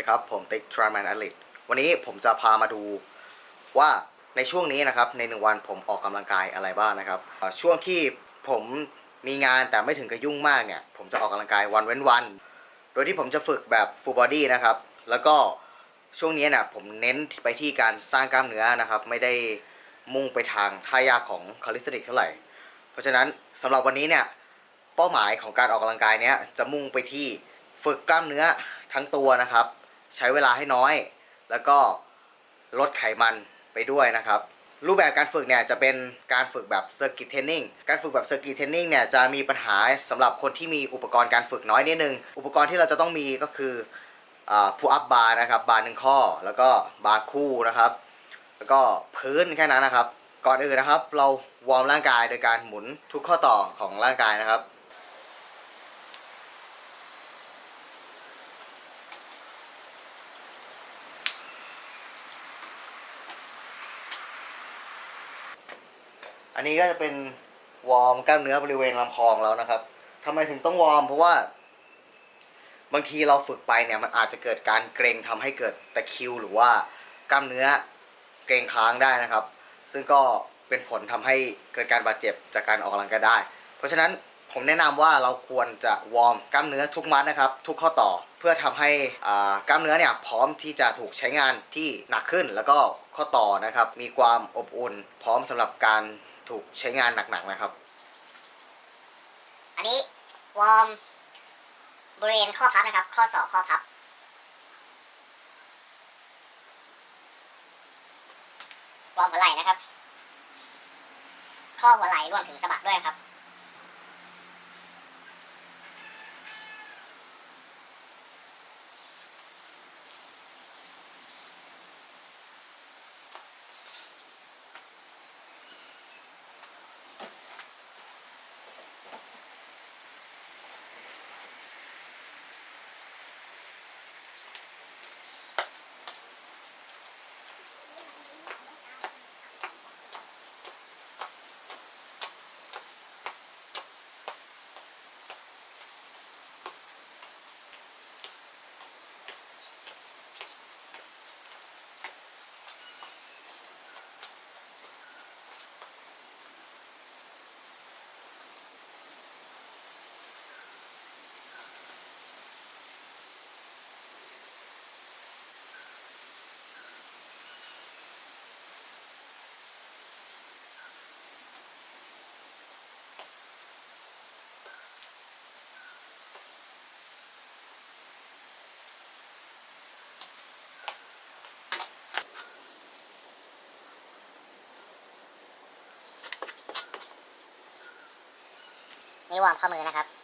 ดีครับ ผมติ๊กทรแมนอลิทวันนี้ผมจะพามาดูว่าในช่วงนี้นะครับ ในหนึ่งวันผมออกกำลังกายอะไรบ้างนะครับ ช่วงที่ผมมีงานแต่ไม่ถึงกับยุ่งมากเนี่ย ผมจะออกกำลังกายวันเว้นวัน โดยที่ผมจะฝึกแบบ full body นะครับ แล้วก็ช่วงนี้เนี่ยผมเน้นไปที่การสร้างกล้ามเนื้อนะครับ ไม่ได้มุ่งไปทางท่ายากของคาลิสติกเท่าไหร่ เพราะฉะนั้นสำหรับวันนี้เนี่ยเป้าหมายของการออกกำลังกายเนี้ยจะมุ่งไปที่ฝึกกล้ามเนื้อทั้งตัวนะครับ ใช้เวลาให้น้อย แล้วก็ลดไขมันไปด้วยนะครับ รูปแบบการฝึกเนี่ยจะเป็นการฝึกแบบเซอร์กิตเทนนิ่งการฝึกแบบเซอร์กิตเทนนิ่งเนี่ยจะมีปัญหาสำหรับคนที่มีอุปกรณ์การฝึกน้อยนิดนึง อุปกรณ์ที่เราจะต้องมีก็คือพูอัพบาร์นะครับบาร์หนึ่งข้อ แล้วก็บาร์คู่นะครับ แล้วก็พื้นแค่นั้นนะครับ ก่อนอื่นนะครับ เราวอร์มร่างกายโดยการหมุนทุกข้อต่อของร่างกายนะครับ อันนี้ก็จะเป็นวอร์มกล้ามเนื้อบริเวณลำคอของเรานะครับทำไมถึงต้องวอร์มเพราะว่า บางทีเราฝึกไปเนี่ยมันอาจจะเกิดการเกรงทำให้เกิดตะคิว หรือว่ากล้ามเนื้อเกรงค้างได้นะครับ ซึ่งก็เป็นผลทำให้เกิดการบาดเจ็บจากการออกกำลังกายได้ เพราะฉะนั้นผมแนะนำว่าเราควรจะวอร์มกล้ามเนื้อทุกมัดนะครับ ทุกข้อต่อเพื่อทำให้กล้ามเนื้อเนี่ยพร้อมที่จะถูกใช้งานที่หนักขึ้น แล้วก็ข้อต่อนะครับ มีความอบอุ่น พร้อมสำหรับการ ถูกใช้งานหนักๆนะครับ อันนี้วอร์มบริเวณข้อพับนะครับ ข้อศอกข้อพับ วอร์มหัวไหล่นะครับ ข้อหัวไหล่รวมถึงสะบักด้วยครับ นี่วอร์มข้อมือนะครับ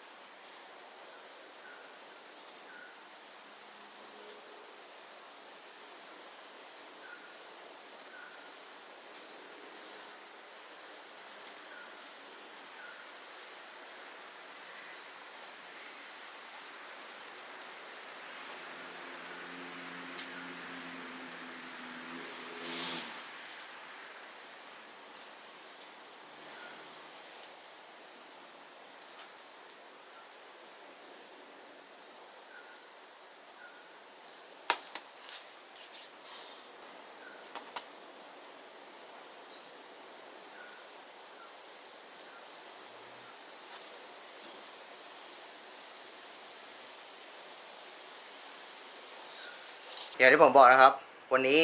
อย่างที่ผมบอกนะครับ วันนี้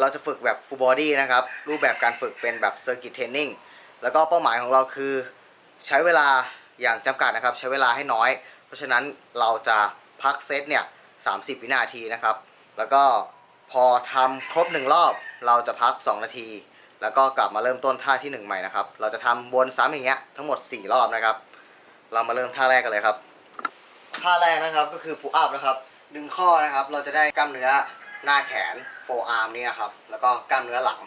เราจะฝึกแบบ full body นะครับ รูปแบบการฝึกเป็นแบบ circuit training แล้วก็เป้าหมายของเราคือใช้เวลาอย่างจำกัดนะครับ ใช้เวลาให้น้อย เพราะฉะนั้นเราจะพักเซตเนี่ย 30 วินาทีนะครับ แล้วก็พอทำครบ 1 รอบ เราจะพัก 2 นาที แล้วก็กลับมาเริ่มต้นท่าที่ 1 ใหม่นะครับ เราจะทำวนซ้ำอย่างเงี้ยทั้งหมด 4 รอบนะครับ เรามาเริ่มท่าแรกกันเลยครับ ท่าแรกนะครับก็คือ pull up นะครับ ดึงข้อนะครับ เราจะได้กล้ามเนื้อหน้าแขน forearm เนี่ยครับ แล้วก็กล้ามเนื้อหลัง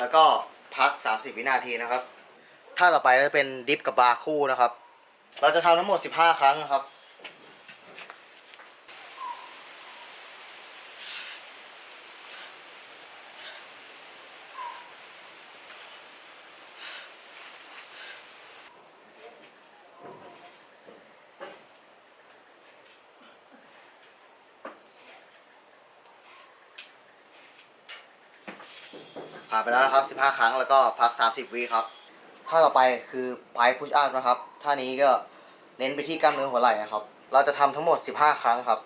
แล้วก็ พัก 30 วินาทีนะครับ ท่าต่อไปจะเป็นดิฟกับบาร์คู่นะครับ เราจะทำทั้งหมด 15 ครั้งนะครับ ผ่านไปแล้วนะครับ 15 ครั้งแล้วก็พัก 30 วิครับท่าต่อไปคือไปพุชอัพนะครับท่านี้ก็เน้นไปที่กล้ามเนื้อหัวไหล่นะครับ เราจะทำทั้งหมด 15 ครั้งครับ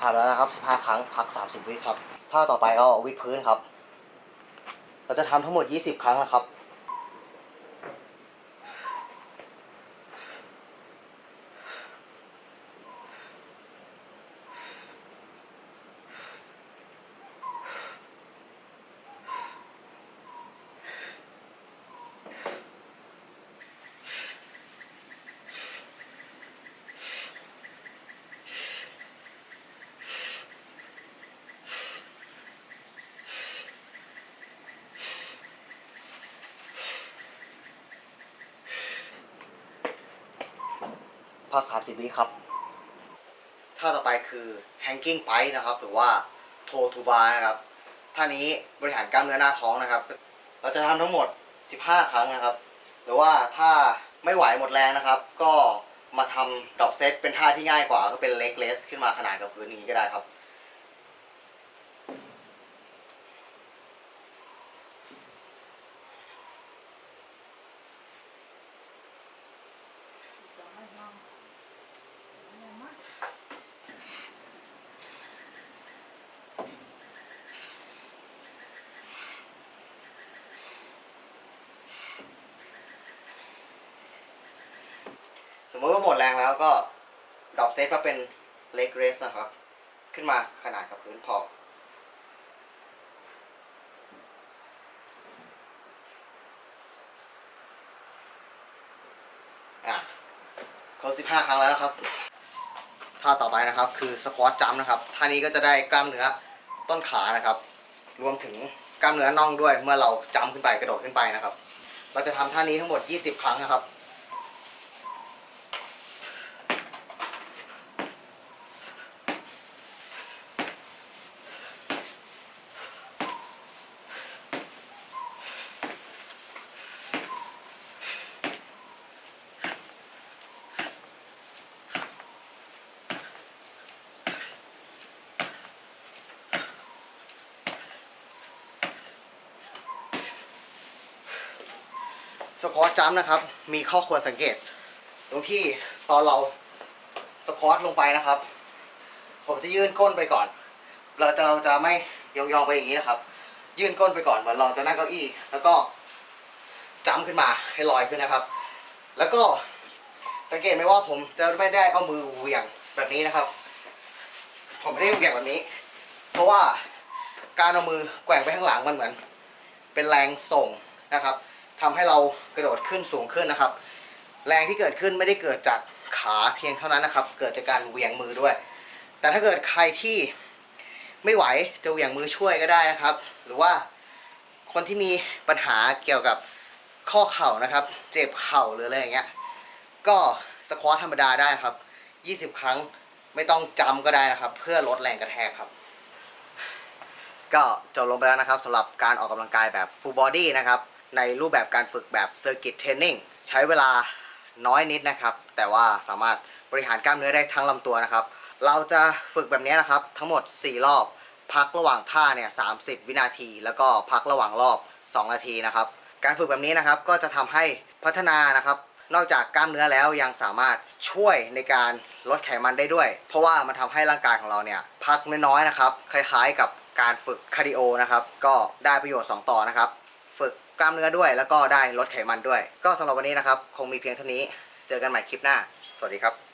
ผ่านแล้วนะครับ 15 ครั้งพัก 30 วิครับท่าต่อไปก็วิดพื้นครับ เราจะทำทั้งหมด 20 ครั้งนะครับ พัก30 วิครับท่าต่อไปคือ hanging p i นะครับ หรือว่า toe to bar นะครับท่านี้บริหารกล้ามเนื้อหน้าท้องนะครับ เราจะทำทั้งหมด 15 ครั้งนะครับ หรือว่าถ้าไม่ไหวหมดแรงนะครับ ก็มาทำดรอปเซตเป็นท่าที่ง่ายกว่าก็เป็นเล็กเลสขึ้นมาขนาดกับพื้นอย่างนี้ก็ได้ครับ มมติว่าหมดแรงแล้วก็ดรอปเซตมาเป็นเล็กเรสนะครับ ขึ้นมาขนาดกับพื้นพออะครบ15 ครั้งแล้วนะครับ ท่าต่อไปนะครับคือสควอตจัมนะครับ ท่านี้ก็จะได้กล้ามเนื้อต้นขานะครับ รวมถึงกล้ามเนื้อน่องด้วย เมื่อเราจัมขึ้นไปกระโดดขึ้นไปนะครับ เราจะทำท่านี้ทั้งหมด 20 ครั้งนะครับ สควอตจัมป์นะครับ มีข้อควรสังเกต ตรงที่ตอนเราสควอตลงไปนะครับ ผมจะยื่นก้นไปก่อน เราจะเราจะไม่ยองๆไปอย่างนี้นะครับ ยื่นก้นไปก่อนเหมือนเราจะนั่งเก้าอี้ แล้วก็จัมป์ขึ้นมาให้ลอยขึ้นนะครับ แล้วก็สังเกตไหมว่าผมจะไม่ได้เอามือเหวี่ยงแบบนี้นะครับ ผมไม่ได้เหวี่ยงแบบนี้ เพราะว่าการเอามือแกว่งไปข้างหลังมันเหมือน เป็นแรงส่งนะครับ ทำให้เรากระโดดขึ้นสูงขึ้นนะครับ แรงที่เกิดขึ้นไม่ได้เกิดจากขาเพียงเท่านั้นนะครับ เกิดจากการเหวี่ยงมือด้วย แต่ถ้าเกิดใครที่ไม่ไหวจะเหวี่ยงมือช่วยก็ได้นะครับ หรือว่าคนที่มีปัญหาเกี่ยวกับข้อเข่านะครับ เจ็บเข่าหรืออะไรอย่างเงี้ย ก็สควอตธรรมดาได้ครับ 20 ครั้งไม่ต้องจำก็ได้นะครับ เพื่อลดแรงกระแทกครับ ก็จบลงไปแล้วนะครับสำหรับการออกกำลังกายแบบ full body นะครับ ในรูปแบบการฝึกแบบ circuit training ใช้เวลาน้อยนิดนะครับ แต่ว่าสามารถบริหารกล้ามเนื้อได้ทั้งลำตัวนะครับ เราจะฝึกแบบนี้นะครับ ทั้งหมด 4 รอบ พักระหว่างท่าเนี่ย30วินาที แล้วก็พักระหว่างรอบ 2 นาทีนะครับ การฝึกแบบนี้นะครับก็จะทำให้พัฒนานะครับ นอกจากกล้ามเนื้อแล้วยังสามารถช่วยในการลดไขมันได้ด้วย เพราะว่ามันทำให้ร่างกายของเราเนี่ยพักน้อยๆนะครับ คล้ายๆกับการฝึกคาร์ดิโอนะครับ ก็ได้ประโยชน์ 2 ต่อนะครับ ฝึก กล้ามเนื้อด้วย แล้วก็ได้ลดไขมันด้วย ก็สำหรับวันนี้นะครับ คงมีเพียงเท่านี้ เจอกันใหม่คลิปหน้า สวัสดีครับ